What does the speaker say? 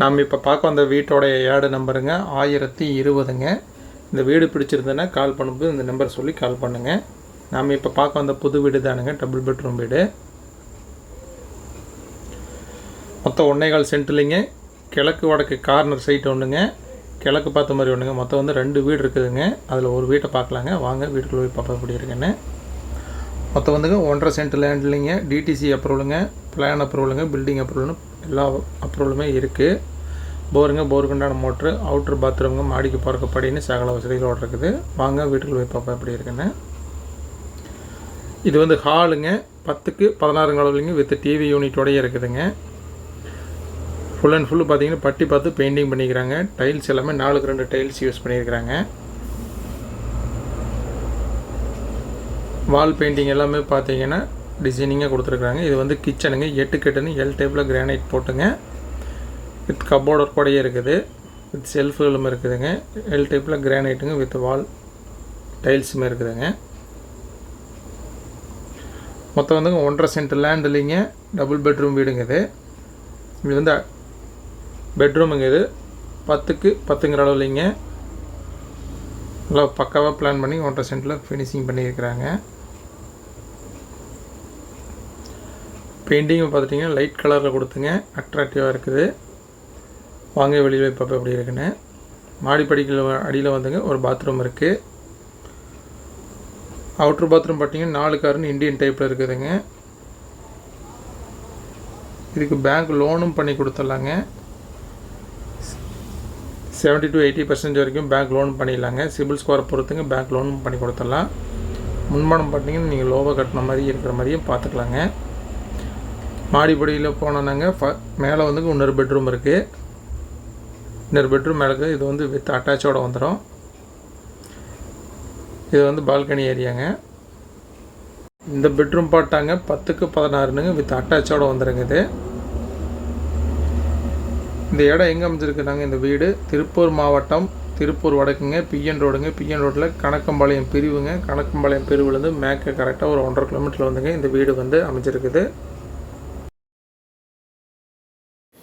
நாம் இப்போ பார்க்க வந்த வீட்டோடைய ஏடு நம்பருங்க. ஆயிரத்தி இருபதுங்க. இந்த வீடு பிடிச்சிருந்தேன்னா கால் பண்ணும்போது இந்த நம்பர் சொல்லி கால் பண்ணுங்கள் நாம் இப்போ பார்க்க வந்த புது வீடு தானுங்க. டபுள் பெட்ரூம் வீடு. மொத்தம் ஒன்றேகால் சென்ட்லிங்க. கிழக்கு வடக்கு கார்னர் சைட் ஒன்றுங்க கிழக்கு பார்த்த மாதிரி ஒன்றுங்க மொத்தம் வந்து ரெண்டு வீடு இருக்குதுங்க. அதில் ஒரு வீட்டை பார்க்கலாங்க. வாங்க வீட்டுக்குள்ளே போய் பார்க்க எப்படி மொத்தம் வந்துங்க ஒன்றரை சென்ட் லேண்ட்லிங்க டிடிசி அப்ரூவலுங்க பிளான் அப்ரூவலுங்க பில்டிங் அப்ரூவலுங்க எல்லா அப்ரூவலுமே இருக்குது போருங்க போருக்குண்டான மோட்ரு அவுட்ரு பாத்ரூமுங்க மாடிக்கு போகிறக்கு படின்னு சகல வசதிகளோடு இருக்குது. வாங்க வீட்டுக்குள்ள போய் பார்ப்போம் எப்படி இருக்குன்னு. இது வந்து ஹாலுங்க. பத்துக்கு பதினாறு அளவுலிங்க வித் டிவி யூனிட்டோடய இருக்குதுங்க. ஃபுல் அண்ட் ஃபுல்லு பார்த்தீங்கன்னா பட்டி பார்த்து பெயிண்டிங் பண்ணிக்கிறாங்க. டைல்ஸ் எல்லாமே நாலுக்கு ரெண்டு டைல்ஸ் யூஸ் பண்ணியிருக்கிறாங்க. வால் பெயிண்டிங் எல்லாமே பார்த்தீங்கன்னா டிசைனிங்காக கொடுத்துருக்குறாங்க. இது வந்து கிச்சனுங்க எட்டு கெட்டுன்னு எல் டைப்பில் கிரானைட் போட்டுங்க. வித் கப்போர்ட் ஒர்க்கோடையே இருக்குது. வித் செல்ஃபுகளும் இருக்குதுங்க. எல் டைப்பில் கிரானைட்டுங்க வித் வால் டைல்ஸுமே இருக்குதுங்க. மொத்தம் வந்துங்க ஒன்றரை சென்ட் லேண்ட் இல்லைங்க. டபுள் பெட்ரூம் வீடுங்க இது. இது வந்து பெட்ரூமுங்க இது. பத்துக்கு பத்துங்கிற அளவு இல்லைங்க. நல்லா பக்காவாக பிளான் பண்ணி ஒன்றரை சென்ட்டில் ஃபினிஷிங் பண்ணியிருக்கிறாங்க. பெயிண்டிங் பார்த்துட்டிங்கன்னா லைட் கலரில் கொடுத்துங்க. அட்ராக்டிவாக இருக்குது. வாங்க வெளியில் போய் பார்ப்போம் எப்படி இருக்குன்னு. மாடிப்படிக்கில் அடியில் வந்துங்க ஒரு பாத்ரூம் இருக்குது அவுட்ரு பாத்ரூம் பார்த்தீங்கன்னா நாலு காருன்னு இந்தியன் டைப்பில் இருக்குதுங்க. இதுக்கு பேங்க் லோனும் பண்ணி கொடுத்துட்லாங்க. செவன்ட்டி டு எயிட்டி பர்சன்டேஜ் வரைக்கும் பேங்க் லோன் பண்ணிடலாங்க. சிபில் ஸ்கோரை பொறுத்துங்க பேங்க் லோனும் பண்ணி கொடுத்துடலாம். முன்மானம் பார்த்தீங்கன்னா நீங்கள் லோவாக கட்டின மாதிரி இருக்கிற மாதிரியும் பார்த்துக்கலாங்க மாடிப்படியில் போனோன்னாங்க ஃப மேலே வந்து இன்னொரு பெட்ரூம் இருக்குது இன்னொரு பெட்ரூம் மேலே இது வந்து வித் அட்டாச்சோட வந்துடும் இது வந்து பால்கனி ஏரியாங்க. இந்த பெட்ரூம் பாட்டாங்க பத்துக்கு பதினாறுனுங்க. வித் அட்டாச்சோடு வந்துடுங்க இது. இந்த இடம் எங்கே அமைஞ்சிருக்குனாங்க? இந்த வீடு. திருப்பூர் மாவட்டம். திருப்பூர் வடக்குங்க. பிஎன் ரோடுங்க. பிஎன் ரோட்டில் கணக்கம்பாளையம் பிரிவுங்க. கணக்கம்பாளையம் பிரிவுலேருந்து மேற்க கரெக்டாக ஒரு ஒன்றரை கிலோமீட்டரில் வந்துங்க இந்த வீடு வந்து அமைஞ்சிருக்குது.